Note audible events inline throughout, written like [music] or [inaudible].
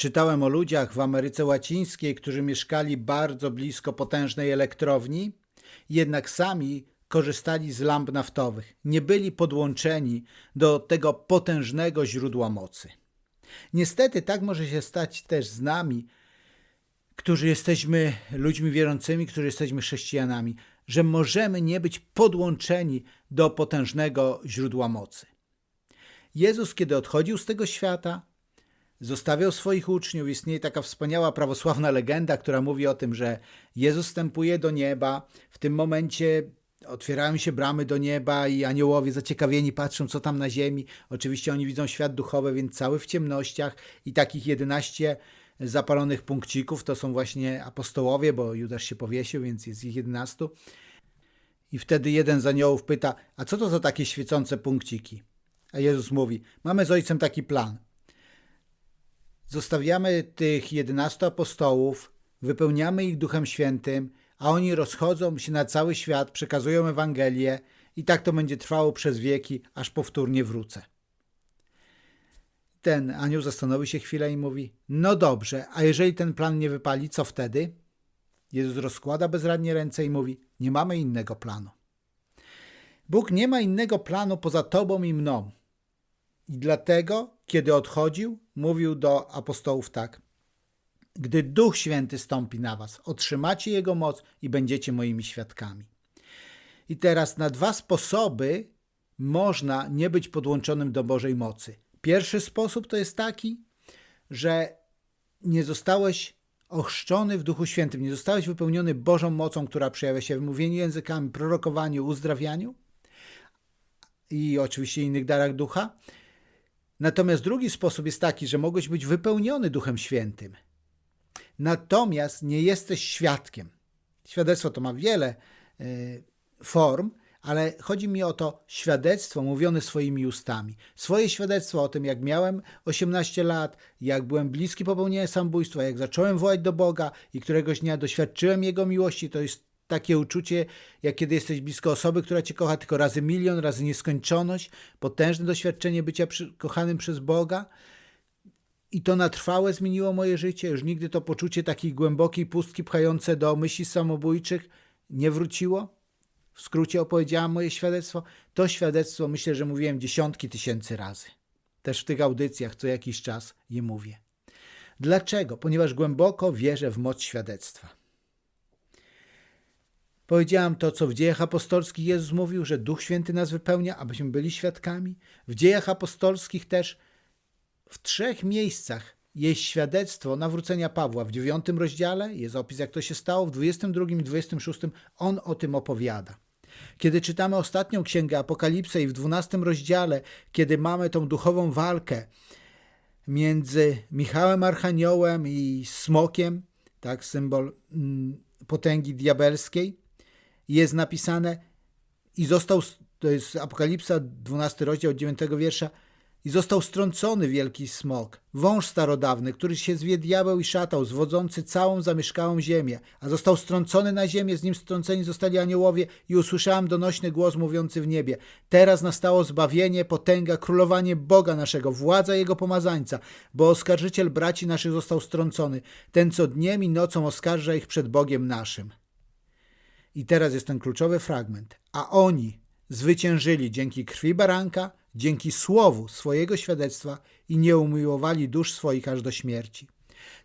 Czytałem o ludziach w Ameryce Łacińskiej, którzy mieszkali bardzo blisko potężnej elektrowni, jednak sami korzystali z lamp naftowych. Nie byli podłączeni do tego potężnego źródła mocy. Niestety tak może się stać też z nami, którzy jesteśmy ludźmi wierzącymi, którzy jesteśmy chrześcijanami, że możemy nie być podłączeni do potężnego źródła mocy. Jezus, kiedy odchodził z tego świata, zostawiał swoich uczniów. Istnieje taka wspaniała prawosławna legenda, która mówi o tym, że Jezus wstępuje do nieba. W tym momencie otwierają się bramy do nieba i aniołowie zaciekawieni patrzą, co tam na ziemi. Oczywiście oni widzą świat duchowy, więc cały w ciemnościach i takich 11 zapalonych punkcików to są właśnie apostołowie, bo Judasz się powiesił, więc jest ich 11. I wtedy jeden z aniołów pyta, a co to za takie świecące punkciki? A Jezus mówi, mamy z Ojcem taki plan. Zostawiamy tych 11 apostołów, wypełniamy ich Duchem Świętym, a oni rozchodzą się na cały świat, przekazują Ewangelię i tak to będzie trwało przez wieki, aż powtórnie wrócę. Ten anioł zastanowi się chwilę i mówi: No dobrze, a jeżeli ten plan nie wypali, co wtedy? Jezus rozkłada bezradnie ręce i mówi: Nie mamy innego planu. Bóg nie ma innego planu poza tobą i mną. I dlatego, kiedy odchodził, mówił do apostołów tak: Gdy Duch Święty stąpi na was, otrzymacie Jego moc i będziecie moimi świadkami. I teraz na dwa sposoby można nie być podłączonym do Bożej mocy. Pierwszy sposób to jest taki, że nie zostałeś ochrzczony w Duchu Świętym, nie zostałeś wypełniony Bożą mocą, która przejawia się w mówieniu językami, prorokowaniu, uzdrawianiu i oczywiście innych darach ducha. Natomiast drugi sposób jest taki, że mogłeś być wypełniony Duchem Świętym. Natomiast nie jesteś świadkiem. Świadectwo to ma wiele y, form, ale chodzi mi o to świadectwo mówione swoimi ustami. Swoje świadectwo o tym, jak miałem 18 lat, jak byłem bliski popełnienia samobójstwa, jak zacząłem wołać do Boga i któregoś dnia doświadczyłem Jego miłości, to jest takie uczucie, jak kiedy jesteś blisko osoby, która cię kocha, tylko razy milion, razy nieskończoność, potężne doświadczenie bycia przy, kochanym przez Boga. I to na trwałe zmieniło moje życie. Już nigdy to poczucie takiej głębokiej pustki pchające do myśli samobójczych nie wróciło. W skrócie opowiedziałam moje świadectwo. To świadectwo myślę, że mówiłem dziesiątki tysięcy razy. Też w tych audycjach co jakiś czas je mówię. Dlaczego? Ponieważ głęboko wierzę w moc świadectwa. Powiedziałam to, co w dziejach apostolskich Jezus mówił, że Duch Święty nas wypełnia, abyśmy byli świadkami. W dziejach apostolskich też w trzech miejscach jest świadectwo nawrócenia Pawła. W dziewiątym rozdziale jest opis, jak to się stało, w 22 i 26 on o tym opowiada. Kiedy czytamy ostatnią księgę Apokalipsę i w 12 rozdziale, kiedy mamy tą duchową walkę między Michałem Archaniołem i Smokiem, tak, symbol mm, potęgi diabelskiej, jest napisane i został, to jest Apokalipsa 12 rozdział 9 wiersza, i został strącony wielki smok, wąż starodawny, który się zwie diabeł i szatał, zwodzący całą zamieszkałą ziemię, a został strącony na ziemię, z nim strąceni zostali aniołowie i usłyszałem donośny głos mówiący w niebie. Teraz nastało zbawienie, potęga, królowanie Boga naszego, władza Jego pomazańca, bo oskarżyciel braci naszych został strącony, ten co dniem i nocą oskarża ich przed Bogiem naszym. I teraz jest ten kluczowy fragment. A oni zwyciężyli dzięki krwi baranka, dzięki słowu swojego świadectwa i nie umiłowali dusz swoich aż do śmierci.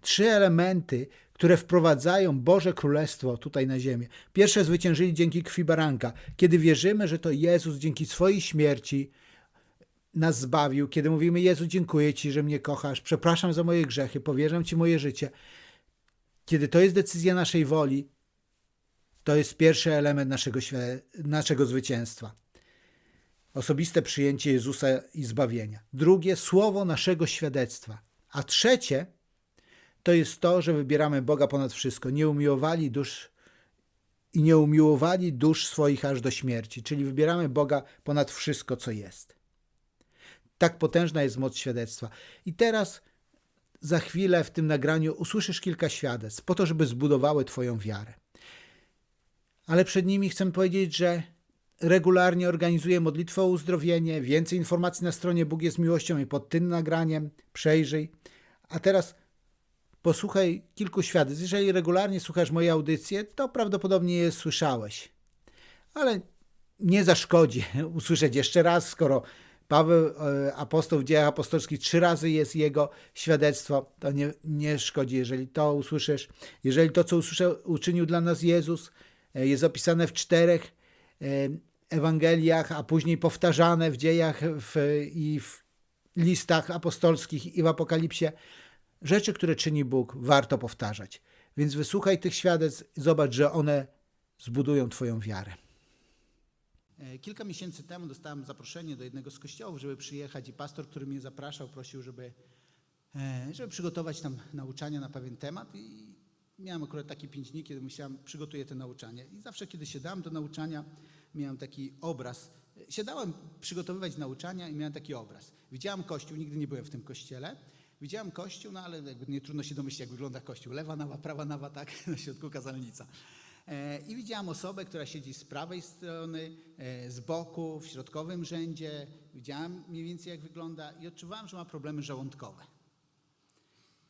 Trzy elementy, które wprowadzają Boże Królestwo tutaj na ziemię. Pierwsze zwyciężyli dzięki krwi baranka, kiedy wierzymy, że to Jezus dzięki swojej śmierci nas zbawił, kiedy mówimy Jezu, dziękuję Ci, że mnie kochasz, przepraszam za moje grzechy, powierzam Ci moje życie. Kiedy to jest decyzja naszej woli, to jest pierwszy element naszego, naszego zwycięstwa osobiste przyjęcie Jezusa i zbawienia. Drugie, słowo naszego świadectwa. A trzecie, to jest to, że wybieramy Boga ponad wszystko. Nie umiłowali dusz i nie umiłowali dusz swoich aż do śmierci, czyli wybieramy Boga ponad wszystko, co jest. Tak potężna jest moc świadectwa. I teraz za chwilę w tym nagraniu usłyszysz kilka świadectw, po to, żeby zbudowały Twoją wiarę. Ale przed nimi chcę powiedzieć, że regularnie organizuję modlitwę o uzdrowienie. Więcej informacji na stronie Bóg jest miłością i pod tym nagraniem przejrzyj. A teraz posłuchaj kilku świadectw. Jeżeli regularnie słuchasz mojej audycji, to prawdopodobnie je słyszałeś. Ale nie zaszkodzi [laughs] usłyszeć jeszcze raz, skoro Paweł, e, apostoł w dziejach apostolskich, trzy razy jest jego świadectwo, to nie, nie szkodzi, jeżeli to usłyszysz. Jeżeli to, co usłyszał, uczynił dla nas Jezus, jest opisane w czterech e, Ewangeliach, a później powtarzane w dziejach w, i w listach apostolskich i w Apokalipsie, rzeczy, które czyni Bóg, warto powtarzać. Więc wysłuchaj tych świadectw i zobacz, że one zbudują Twoją wiarę. E, Kilka miesięcy temu dostałem zaproszenie do jednego z kościołów, żeby przyjechać i pastor, który mnie zapraszał, prosił, żeby, e, żeby przygotować tam nauczania na pewien temat i miałem akurat taki pięć dni, kiedy musiałem, przygotuję te nauczania. I zawsze, kiedy siadałem do nauczania, miałem taki obraz. Siadałem przygotowywać nauczania i miałem taki obraz. Widziałem kościół, nigdy nie byłem w tym kościele. Widziałem kościół, no ale jakby nie trudno się domyślić, jak wygląda kościół. Lewa nawa, prawa nawa, tak, [laughs] na środku kazalnica. E, I widziałam osobę, która siedzi z prawej strony, e, z boku, w środkowym rzędzie. Widziałam mniej więcej, jak wygląda i odczuwałem, że ma problemy żołądkowe.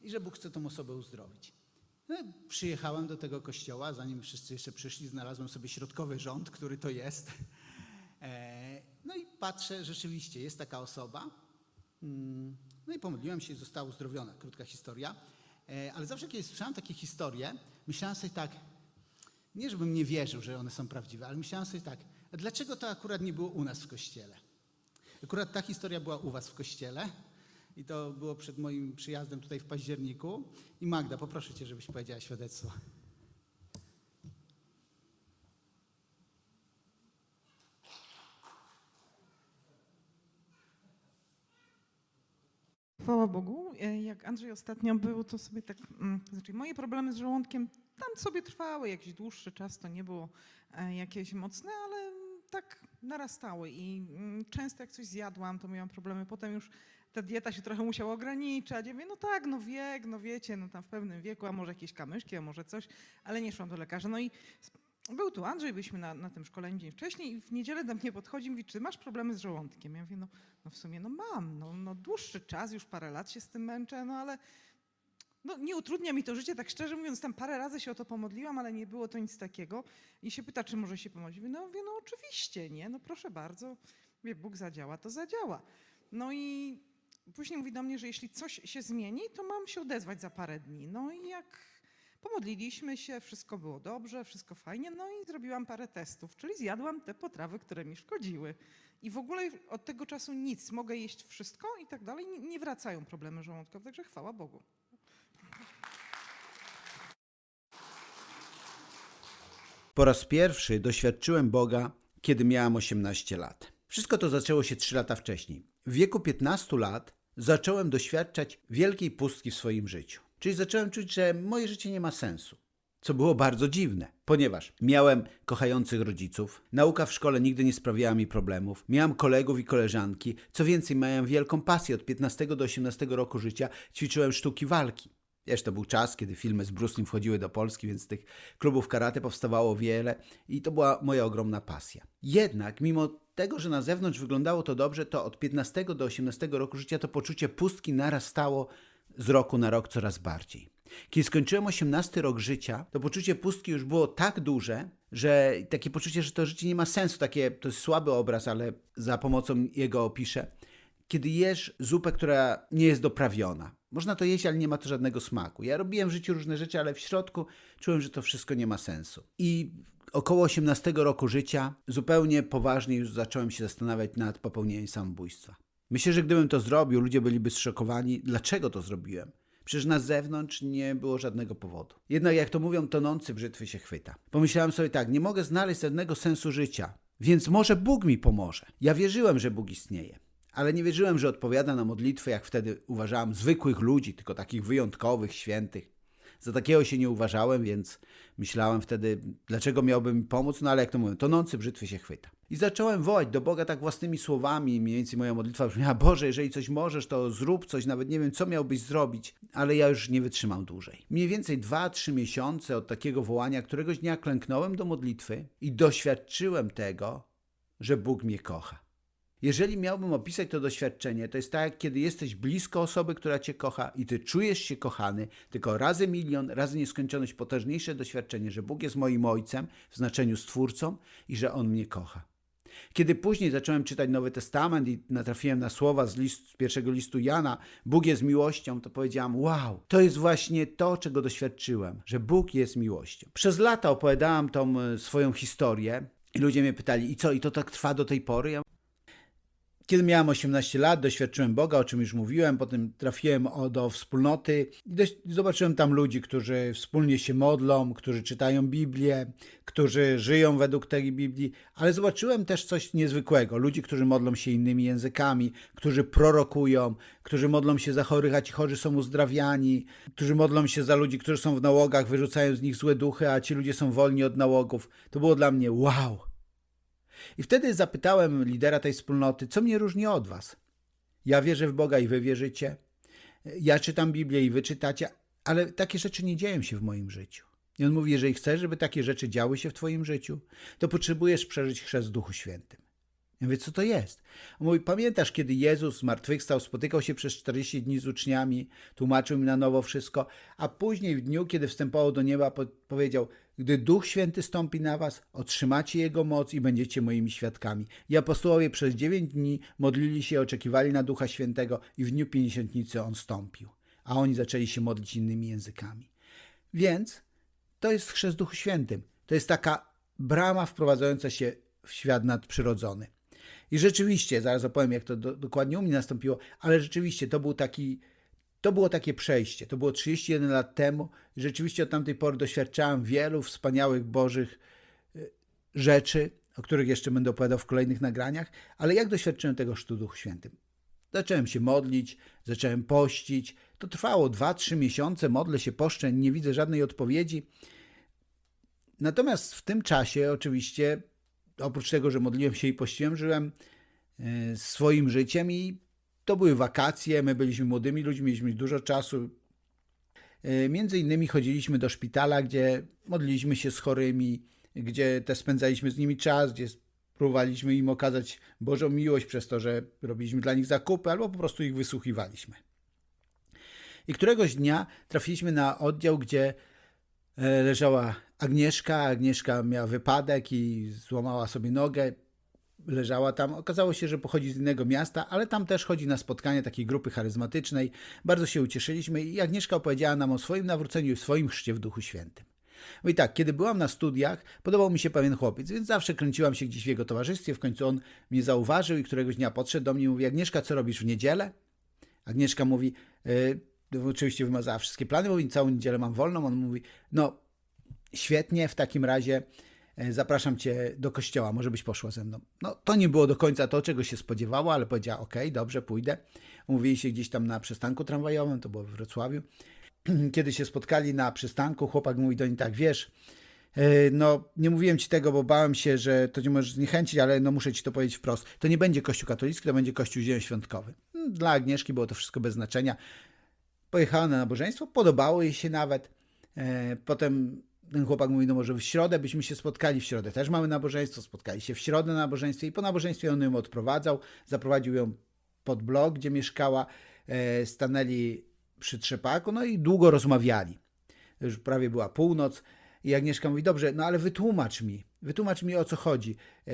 I że Bóg chce tą osobę uzdrowić. No, przyjechałem do tego kościoła, zanim wszyscy jeszcze przyszli, znalazłem sobie środkowy rząd, który to jest. E, No i patrzę, rzeczywiście jest taka osoba. Mm, No i pomodliłem się i została uzdrowiona. Krótka historia. E, Ale zawsze, kiedy słyszałem takie historie, myślałem sobie tak, nie żebym nie wierzył, że one są prawdziwe, ale myślałem sobie tak, dlaczego to akurat nie było u nas w kościele? Akurat ta historia była u was w kościele i to było przed moim przyjazdem tutaj w październiku. I Magda, poproszę cię, żebyś powiedziała świadectwo. Chwała Bogu. E, Jak Andrzej ostatnio był, to sobie tak, mm, znaczy moje problemy z żołądkiem tam sobie trwały jakiś dłuższy czas, to nie było e, jakieś mocne, ale tak narastały i mm, często jak coś zjadłam, to miałam problemy. Potem już ta dieta się trochę musiała ograniczać. Ja mówię, no tak, no wiek, no wiecie, no tam w pewnym wieku, a może jakieś kamyszki, a może coś, ale nie szłam do lekarza. No i był tu Andrzej, byliśmy na, na tym szkoleniu dzień wcześniej i w niedzielę do mnie podchodzi i mówi, czy masz problemy z żołądkiem? Ja mówię, no, no w sumie no mam, no, no dłuższy czas, już parę lat się z tym męczę, no ale no, nie utrudnia mi to życie, tak szczerze mówiąc, tam parę razy się o to pomodliłam, ale nie było to nic takiego. I się pyta, czy może się pomodlić. No mówię, no oczywiście, nie, no proszę bardzo. Mówię, Bóg zadziała, to zadziała. No i później mówi do mnie, że jeśli coś się zmieni, to mam się odezwać za parę dni. No i jak pomodliliśmy się, wszystko było dobrze, wszystko fajnie, no i zrobiłam parę testów, czyli zjadłam te potrawy, które mi szkodziły. I w ogóle od tego czasu nic, mogę jeść wszystko i tak dalej, nie- wracają problemy żołądkowe, także chwała Bogu. Po raz pierwszy doświadczyłem Boga, kiedy miałem 18 lat. Wszystko to zaczęło się 3 lata wcześniej. W wieku 15 lat zacząłem doświadczać wielkiej pustki w swoim życiu. Czyli zacząłem czuć, że moje życie nie ma sensu. Co było bardzo dziwne, ponieważ miałem kochających rodziców, nauka w szkole nigdy nie sprawiała mi problemów, miałem kolegów i koleżanki, co więcej, miałem wielką pasję. Od 15 do 18 roku życia ćwiczyłem sztuki walki. To był czas, kiedy filmy z Bruce Lee wchodziły do Polski, więc tych klubów karate powstawało wiele i to była moja ogromna pasja. Jednak, mimo tego, że na zewnątrz wyglądało to dobrze, to od 15 do 18 roku życia to poczucie pustki narastało z roku na rok coraz bardziej. Kiedy skończyłem 18 rok życia, to poczucie pustki już było tak duże, że takie poczucie, że to życie nie ma sensu, takie, to jest słaby obraz, ale za pomocą jego opiszę. Kiedy jesz zupę, która nie jest doprawiona. Można to jeść, ale nie ma to żadnego smaku. Ja robiłem w życiu różne rzeczy, ale w środku czułem, że to wszystko nie ma sensu. I około 18 roku życia zupełnie poważnie już zacząłem się zastanawiać nad popełnieniem samobójstwa. Myślę, że gdybym to zrobił, ludzie byliby zszokowani, dlaczego to zrobiłem. Przecież na zewnątrz nie było żadnego powodu. Jednak, jak to mówią, tonący brzytwy się chwyta. Pomyślałem sobie tak, nie mogę znaleźć żadnego sensu życia, więc może Bóg mi pomoże. Ja wierzyłem, że Bóg istnieje, ale nie wierzyłem, że odpowiada na modlitwy, jak wtedy uważałem, zwykłych ludzi, tylko takich wyjątkowych, świętych. Za takiego się nie uważałem, więc myślałem wtedy, dlaczego miałby mi pomóc, no ale jak to mówią, tonący brzytwy się chwyta. I zacząłem wołać do Boga tak własnymi słowami, mniej więcej moja modlitwa brzmiała, [laughs] Boże, jeżeli coś możesz, to zrób coś, nawet nie wiem, co miałbyś zrobić, ale ja już nie wytrzymam dłużej. Mniej więcej 2-3 miesiące od takiego wołania, któregoś dnia klęknąłem do modlitwy i doświadczyłem tego, że Bóg mnie kocha. Jeżeli miałbym opisać to doświadczenie, to jest tak, kiedy jesteś blisko osoby, która cię kocha i ty czujesz się kochany, tylko razy milion, razy nieskończoność potężniejsze doświadczenie, że Bóg jest moim ojcem w znaczeniu stwórcą i że on mnie kocha. Kiedy później zacząłem czytać Nowy Testament i natrafiłem na słowa z, list, z pierwszego listu Jana, Bóg jest miłością, to powiedziałam: Wow, to jest właśnie to, czego doświadczyłem, że Bóg jest miłością. Przez lata opowiadałam tą e, swoją historię i ludzie mnie pytali: I co, i to tak trwa do tej pory? Ja kiedy miałem 18 lat, doświadczyłem Boga, o czym już mówiłem, potem trafiłem do wspólnoty i zobaczyłem tam ludzi, którzy wspólnie się modlą, którzy czytają Biblię, którzy żyją według tej Biblii, ale zobaczyłem też coś niezwykłego. Ludzi, którzy modlą się innymi językami, którzy prorokują, którzy modlą się za chorych, a ci chorzy są uzdrawiani, którzy modlą się za ludzi, którzy są w nałogach, wyrzucają z nich złe duchy, a ci ludzie są wolni od nałogów. To było dla mnie wow. I wtedy zapytałem lidera tej wspólnoty, co mnie różni od was. Ja wierzę w Boga i wy wierzycie. Ja czytam Biblię i wy czytacie, ale takie rzeczy nie dzieją się w moim życiu. I on mówi, jeżeli chcesz, żeby takie rzeczy działy się w twoim życiu, to potrzebujesz przeżyć chrzest w Duchu Świętym. Ja mówię, co to jest? On mówi, pamiętasz, kiedy Jezus zmartwychwstał, spotykał się przez 40 dni z uczniami, tłumaczył im na nowo wszystko, a później w dniu, kiedy wstępował do nieba, po powiedział, gdy Duch Święty stąpi na was, otrzymacie Jego moc i będziecie moimi świadkami. I apostołowie przez 9 dni modlili się, oczekiwali na Ducha Świętego i w dniu Pięćdziesiątnicy On stąpił. A oni zaczęli się modlić innymi językami. Więc to jest chrzest Duchu Świętym. To jest taka brama wprowadzająca się w świat nadprzyrodzony. I rzeczywiście, zaraz opowiem, jak to do, dokładnie u mnie nastąpiło, ale rzeczywiście to był taki, to było takie przejście. To było 31 lat temu rzeczywiście od tamtej pory doświadczałem wielu wspaniałych Bożych y, rzeczy, o których jeszcze będę opowiadał w kolejnych nagraniach, ale jak doświadczyłem tego w Duchu Świętym? Zacząłem się modlić, zacząłem pościć. To trwało 2-3 miesiące, modlę się, poszczę, nie widzę żadnej odpowiedzi. Natomiast w tym czasie oczywiście oprócz tego, że modliłem się i pościłem, żyłem e, swoim życiem i to były wakacje, my byliśmy młodymi ludźmi, mieliśmy dużo czasu. E, Między innymi chodziliśmy do szpitala, gdzie modliliśmy się z chorymi, gdzie też spędzaliśmy z nimi czas, gdzie próbowaliśmy im okazać Bożą miłość przez to, że robiliśmy dla nich zakupy albo po prostu ich wysłuchiwaliśmy. I któregoś dnia trafiliśmy na oddział, gdzie e, leżała Agnieszka. Agnieszka miała wypadek i złamała sobie nogę. Leżała tam. Okazało się, że pochodzi z innego miasta, ale tam też chodzi na spotkanie takiej grupy charyzmatycznej. Bardzo się ucieszyliśmy i Agnieszka opowiedziała nam o swoim nawróceniu i swoim chrzcie w Duchu Świętym. No i tak, kiedy byłam na studiach, podobał mi się pewien chłopiec, więc zawsze kręciłam się gdzieś w jego towarzystwie. W końcu on mnie zauważył i któregoś dnia podszedł do mnie i mówi: Agnieszka, co robisz w niedzielę? Agnieszka mówi: yy, oczywiście wymazała wszystkie plany, mówi: całą niedzielę mam wolną. On mówi: No, świetnie, w takim razie zapraszam cię do kościoła, może byś poszła ze mną. No, to nie było do końca to, czego się spodziewała, ale powiedziała: OK, dobrze, pójdę. Umówili się gdzieś tam na przystanku tramwajowym, to było w Wrocławiu. [clears throat] Kiedy się spotkali na przystanku, chłopak mówi do niej tak: Wiesz, e, no, nie mówiłem ci tego, bo bałem się, że to cię możesz zniechęcić, ale no muszę ci to powiedzieć wprost. To nie będzie kościół katolicki, to będzie kościół zielonoświątkowy. Dla Agnieszki było to wszystko bez znaczenia. Pojechała na nabożeństwo, podobało jej się nawet. E, Potem ten chłopak mówi, no może w środę byśmy się spotkali, w środę też mamy nabożeństwo, spotkali się w środę na nabożeństwie i po nabożeństwie on ją odprowadzał, zaprowadził ją pod blok, gdzie mieszkała, e, stanęli przy trzepaku, no i długo rozmawiali. Już prawie była północ i Agnieszka mówi, dobrze, no ale wytłumacz mi, wytłumacz mi o co chodzi, e,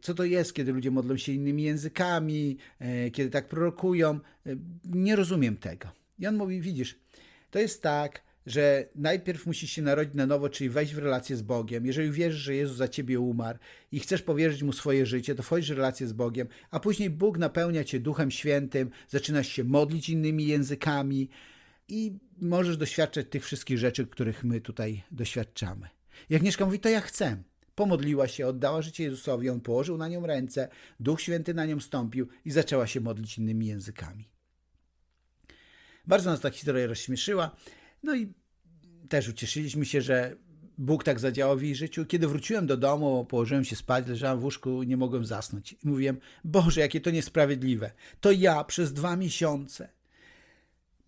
co to jest, kiedy ludzie modlą się innymi językami, e, kiedy tak prorokują, nie rozumiem tego. I on mówi, widzisz, to jest tak, że najpierw musisz się narodzić na nowo, czyli wejść w relację z Bogiem. Jeżeli wierzysz, że Jezus za ciebie umarł i chcesz powierzyć mu swoje życie, to wchodzisz w relację z Bogiem, a później Bóg napełnia cię Duchem Świętym, zaczynasz się modlić innymi językami i możesz doświadczać tych wszystkich rzeczy, których my tutaj doświadczamy. I Agnieszka mówi, to ja chcę. Pomodliła się, oddała życie Jezusowi, on położył na nią ręce, Duch Święty na nią stąpił i zaczęła się modlić innymi językami. Bardzo nas ta historia rozśmieszyła. No i też ucieszyliśmy się, że Bóg tak zadziałał w jej życiu. Kiedy wróciłem do domu, położyłem się spać, leżałem w łóżku nie mogłem zasnąć. I mówiłem, Boże, jakie to niesprawiedliwe. To ja przez dwa miesiące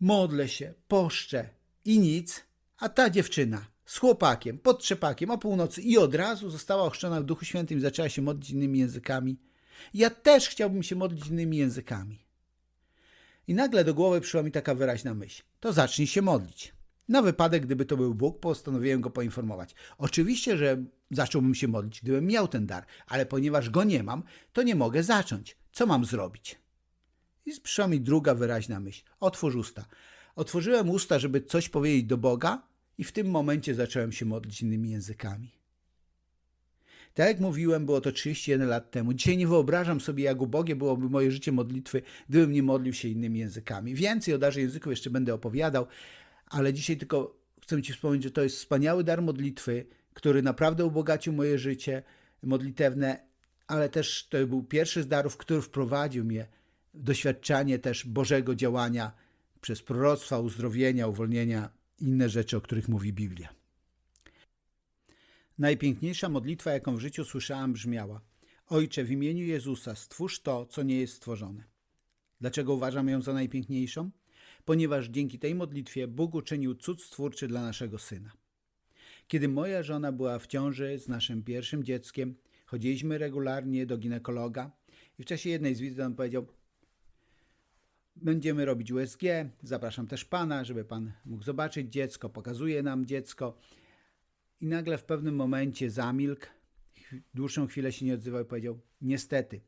modlę się, poszczę i nic, a ta dziewczyna z chłopakiem, pod trzepakiem o północy i od razu została ochrzczona w Duchu Świętym i zaczęła się modlić innymi językami. Ja też chciałbym się modlić innymi językami. I nagle do głowy przyszła mi taka wyraźna myśl. To zacznij się modlić. Na wypadek, gdyby to był Bóg, postanowiłem go poinformować. Oczywiście, że zacząłbym się modlić, gdybym miał ten dar, ale ponieważ go nie mam, to nie mogę zacząć. Co mam zrobić? I przyszła mi druga wyraźna myśl. Otwórz usta. Otworzyłem usta, żeby coś powiedzieć do Boga, i w tym momencie zacząłem się modlić innymi językami. Tak jak mówiłem, było to 31 lat temu. Dzisiaj nie wyobrażam sobie, jak ubogie byłoby moje życie modlitwy, gdybym nie modlił się innymi językami. Więcej o darze języków jeszcze będę opowiadał, ale dzisiaj tylko chcę Ci wspomnieć, że to jest wspaniały dar modlitwy, który naprawdę ubogacił moje życie modlitewne, ale też to był pierwszy z darów, który wprowadził mnie w doświadczanie też Bożego działania przez proroctwa, uzdrowienia, uwolnienia inne rzeczy, o których mówi Biblia. Najpiękniejsza modlitwa, jaką w życiu słyszałam, brzmiała: Ojcze, w imieniu Jezusa, stwórz to, co nie jest stworzone. Dlaczego uważam ją za najpiękniejszą? Ponieważ dzięki tej modlitwie Bóg uczynił cud stwórczy dla naszego syna. Kiedy moja żona była w ciąży z naszym pierwszym dzieckiem, chodziliśmy regularnie do ginekologa i w czasie jednej z wizyt on powiedział: Będziemy robić USG, zapraszam też pana, żeby pan mógł zobaczyć dziecko, pokazuje nam dziecko. I nagle w pewnym momencie zamilkł, dłuższą chwilę się nie odzywał i powiedział: Niestety,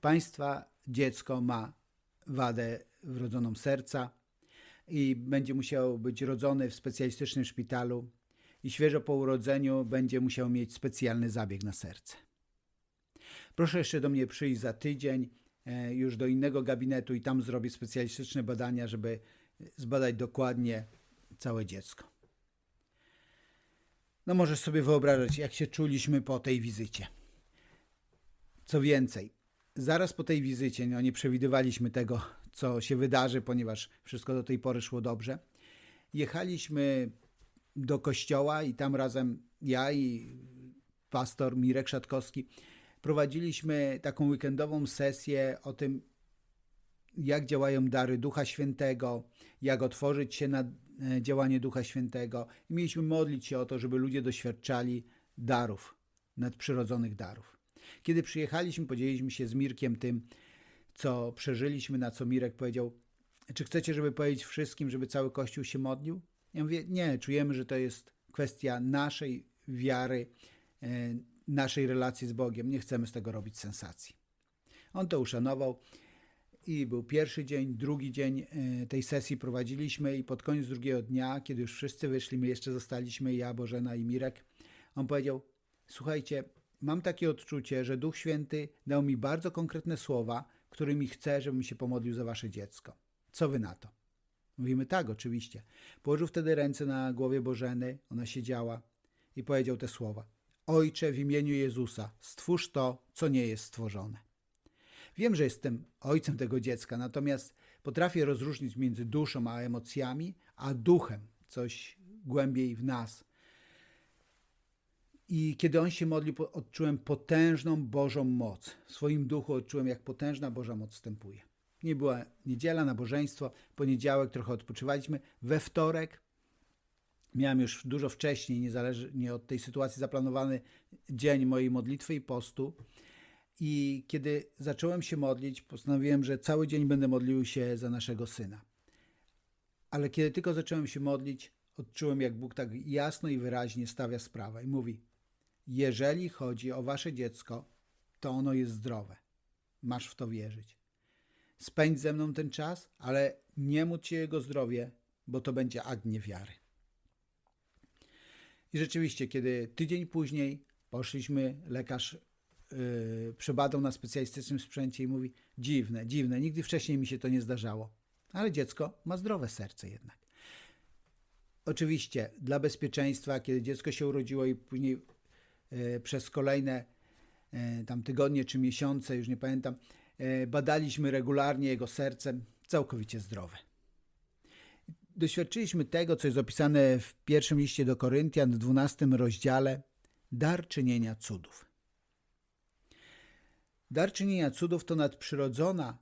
państwa dziecko ma wadę wrodzoną serca i będzie musiał być rodzony w specjalistycznym szpitalu i świeżo po urodzeniu będzie musiał mieć specjalny zabieg na serce. Proszę jeszcze do mnie przyjść za tydzień, e, już do innego gabinetu i tam zrobię specjalistyczne badania, żeby zbadać dokładnie całe dziecko. No możesz sobie wyobrażać, jak się czuliśmy po tej wizycie. Co więcej, zaraz po tej wizycie, no nie przewidywaliśmy tego, co się wydarzy, ponieważ wszystko do tej pory szło dobrze. Jechaliśmy do kościoła i tam razem ja i pastor Mirek Szatkowski prowadziliśmy taką weekendową sesję o tym, jak działają dary Ducha Świętego, jak otworzyć się na e, działanie Ducha Świętego. I mieliśmy modlić się o to, żeby ludzie doświadczali darów, nadprzyrodzonych darów. Kiedy przyjechaliśmy, podzieliliśmy się z Mirkiem tym, co przeżyliśmy, na co Mirek powiedział, czy chcecie, żeby powiedzieć wszystkim, żeby cały Kościół się modlił? Ja mówię, nie, czujemy, że to jest kwestia naszej wiary, e, naszej relacji z Bogiem. Nie chcemy z tego robić sensacji. On to uszanował i był pierwszy dzień, drugi dzień e, tej sesji prowadziliśmy i pod koniec drugiego dnia, kiedy już wszyscy wyszli, my jeszcze zostaliśmy, ja, Bożena i Mirek, on powiedział, słuchajcie, mam takie odczucie, że Duch Święty dał mi bardzo konkretne słowa, którymi chce, żebym się pomodlił za wasze dziecko. Co wy na to? Mówimy tak, oczywiście. Położył wtedy ręce na głowie Bożeny, ona siedziała i powiedział te słowa. Ojcze, w imieniu Jezusa, stwórz to, co nie jest stworzone. Wiem, że jestem ojcem tego dziecka, natomiast potrafię rozróżnić między duszą a emocjami, a duchem, coś głębiej w nas. I kiedy on się modlił, odczułem potężną Bożą moc. W swoim duchu odczułem, jak potężna Boża moc wstępuje. Nie była niedziela, nabożeństwo, poniedziałek trochę odpoczywaliśmy. We wtorek miałem już dużo wcześniej, niezależnie od tej sytuacji, zaplanowany dzień mojej modlitwy i postu. I kiedy zacząłem się modlić, postanowiłem, że cały dzień będę modlił się za naszego syna. Ale kiedy tylko zacząłem się modlić, odczułem, jak Bóg tak jasno i wyraźnie stawia sprawę i mówi: Jeżeli chodzi o wasze dziecko, to ono jest zdrowe. Masz w to wierzyć. Spędź ze mną ten czas, ale nie módl się jego zdrowie, bo to będzie akt niewiary. I rzeczywiście, kiedy tydzień później poszliśmy, lekarz yy, przebadał na specjalistycznym sprzęcie i mówi: Dziwne, dziwne, nigdy wcześniej mi się to nie zdarzało. Ale dziecko ma zdrowe serce jednak. Oczywiście, dla bezpieczeństwa, kiedy dziecko się urodziło i później przez kolejne yy, tam tygodnie czy miesiące, już nie pamiętam, yy, badaliśmy regularnie jego serce, całkowicie zdrowe doświadczyliśmy tego, co jest opisane w pierwszym liście do Koryntian, w 12 rozdziale, dar czynienia cudów. Dar czynienia cudów to nadprzyrodzona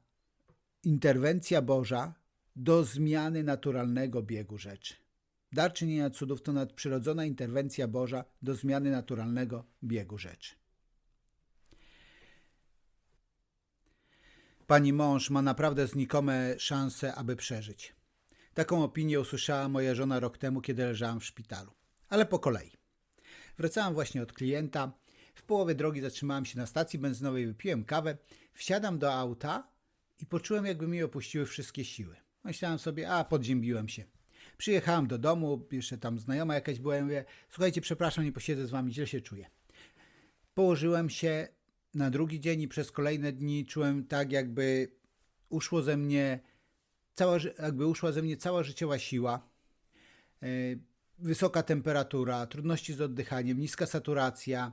interwencja Boża do zmiany naturalnego biegu rzeczy. Dar czynienia cudów to nadprzyrodzona interwencja Boża do zmiany naturalnego biegu rzeczy. Pani mąż ma naprawdę znikome szanse, aby przeżyć. Taką opinię usłyszała moja żona rok temu, kiedy leżałam w szpitalu. Ale po kolei. Wracałam właśnie od klienta. W połowie drogi zatrzymałam się na stacji benzynowej, wypiłem kawę, wsiadam do auta i poczułem, jakby mi opuściły wszystkie siły. Myślałem sobie, a podziębiłem się. Przyjechałem do domu, jeszcze tam znajoma jakaś była, ja mówię, słuchajcie, przepraszam, nie posiedzę z wami, źle się czuję. Położyłem się na drugi dzień i przez kolejne dni czułem tak, jakby uszło ze mnie cała, jakby uszła ze mnie cała życiowa siła. Yy, Wysoka temperatura, trudności z oddychaniem, niska saturacja.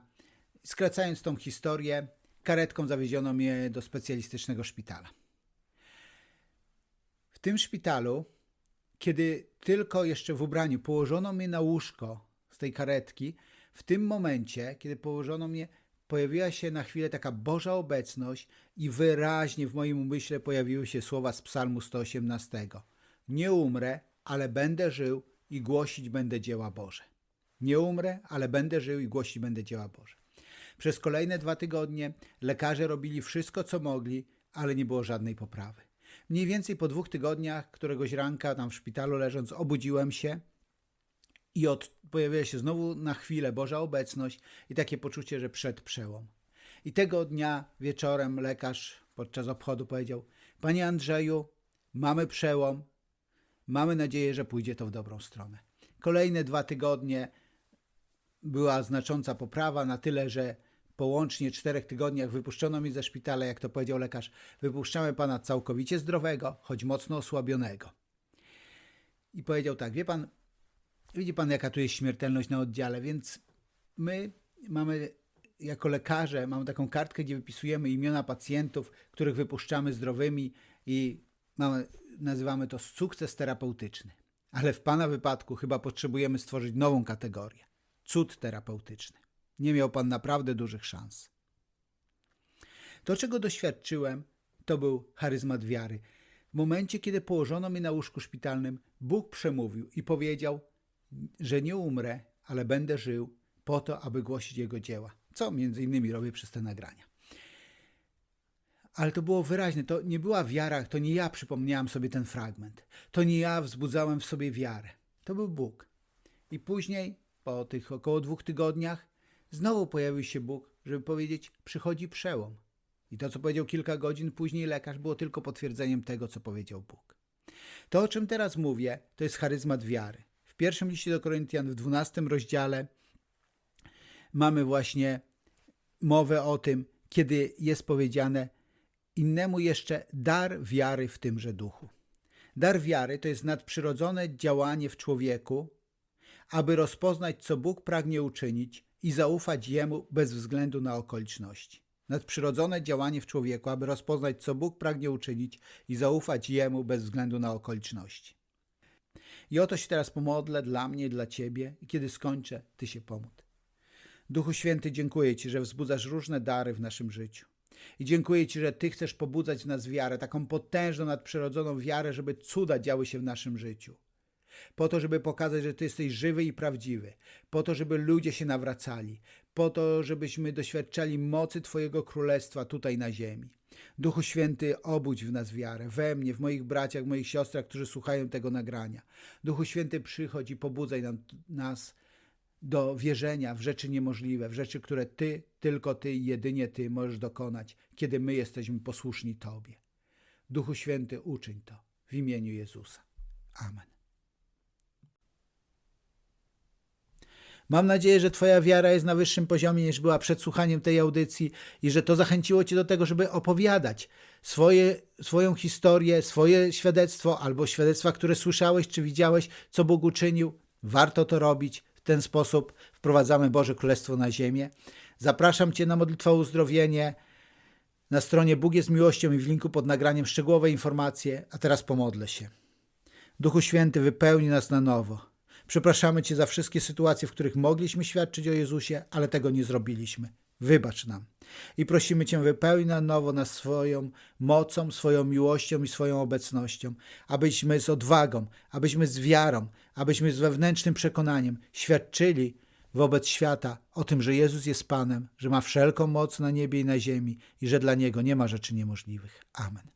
Skracając tą historię, karetką zawieziono mnie do specjalistycznego szpitala. W tym szpitalu, kiedy tylko jeszcze w ubraniu położono mnie na łóżko z tej karetki, w tym momencie, kiedy położono mnie, pojawiła się na chwilę taka Boża obecność i wyraźnie w moim umyśle pojawiły się słowa z Psalmu 118. Nie umrę, ale będę żył i głosić będę dzieła Boże. Nie umrę, ale będę żył i głosić będę dzieła Boże. Przez kolejne dwa tygodnie lekarze robili wszystko, co mogli, ale nie było żadnej poprawy. Mniej więcej po dwóch tygodniach, któregoś ranka tam w szpitalu leżąc, obudziłem się i od, pojawiła się znowu na chwilę Boża obecność i takie poczucie, że przed przełom. I tego dnia wieczorem lekarz podczas obchodu powiedział: Panie Andrzeju, mamy przełom, mamy nadzieję, że pójdzie to w dobrą stronę. Kolejne dwa tygodnie była znacząca poprawa, na tyle, że po łącznie czterech tygodniach wypuszczono mnie ze szpitala, jak to powiedział lekarz, wypuszczamy pana całkowicie zdrowego, choć mocno osłabionego. I powiedział tak, wie pan, widzi pan, jaka tu jest śmiertelność na oddziale, więc my mamy jako lekarze, mamy taką kartkę, gdzie wypisujemy imiona pacjentów, których wypuszczamy zdrowymi i mamy, nazywamy to sukces terapeutyczny. Ale w pana wypadku chyba potrzebujemy stworzyć nową kategorię cud terapeutyczny. Nie miał pan naprawdę dużych szans. To, czego doświadczyłem, to był charyzmat wiary. W momencie, kiedy położono mnie na łóżku szpitalnym, Bóg przemówił i powiedział, że nie umrę, ale będę żył po to, aby głosić Jego dzieła. Co między innymi robię przez te nagrania. Ale to było wyraźne, to nie była wiara, to nie ja przypomniałem sobie ten fragment. To nie ja wzbudzałem w sobie wiarę. To był Bóg. I później, po tych około dwóch tygodniach, znowu pojawił się Bóg, żeby powiedzieć: przychodzi przełom. I to, co powiedział kilka godzin później lekarz, było tylko potwierdzeniem tego, co powiedział Bóg. To, o czym teraz mówię, to jest charyzmat wiary. W pierwszym liście do Koryntian, w 12 rozdziale, mamy właśnie mowę o tym, kiedy jest powiedziane innemu jeszcze dar wiary w tymże duchu. Dar wiary to jest nadprzyrodzone działanie w człowieku, aby rozpoznać, co Bóg pragnie uczynić i zaufać Jemu bez względu na okoliczności. Nadprzyrodzone działanie w człowieku, aby rozpoznać, co Bóg pragnie uczynić i zaufać Jemu bez względu na okoliczności. I oto się teraz pomodlę dla mnie, dla Ciebie i kiedy skończę, Ty się pomódl. Duchu Święty, dziękuję Ci, że wzbudzasz różne dary w naszym życiu. I dziękuję Ci, że Ty chcesz pobudzać w nas wiarę, taką potężną, nadprzyrodzoną wiarę, żeby cuda działy się w naszym życiu. Po to, żeby pokazać, że Ty jesteś żywy i prawdziwy. Po to, żeby ludzie się nawracali. Po to, żebyśmy doświadczali mocy Twojego Królestwa tutaj na ziemi. Duchu Święty, obudź w nas wiarę, we mnie, w moich braciach, w moich siostrach, którzy słuchają tego nagrania. Duchu Święty, przychodź i pobudzaj nam, nas do wierzenia w rzeczy niemożliwe, w rzeczy, które Ty, tylko Ty jedynie Ty możesz dokonać, kiedy my jesteśmy posłuszni Tobie. Duchu Święty, uczyń to w imieniu Jezusa. Amen. Mam nadzieję, że Twoja wiara jest na wyższym poziomie niż była przed słuchaniem tej audycji i że to zachęciło Cię do tego, żeby opowiadać swoje, swoją historię, swoje świadectwo albo świadectwa, które słyszałeś czy widziałeś, co Bóg uczynił. Warto to robić. W ten sposób wprowadzamy Boże Królestwo na ziemię. Zapraszam Cię na modlitwę o uzdrowienie. Na stronie Bóg jest miłością i w linku pod nagraniem szczegółowe informacje, a teraz pomodlę się. Duchu Święty, wypełni nas na nowo. Przepraszamy Cię za wszystkie sytuacje, w których mogliśmy świadczyć o Jezusie, ale tego nie zrobiliśmy. Wybacz nam. I prosimy Cię, wypełnij na nowo nas swoją mocą, swoją miłością i swoją obecnością, abyśmy z odwagą, abyśmy z wiarą, abyśmy z wewnętrznym przekonaniem świadczyli, wobec świata o tym, że Jezus jest Panem, że ma wszelką moc na niebie i na ziemi i że dla Niego nie ma rzeczy niemożliwych. Amen.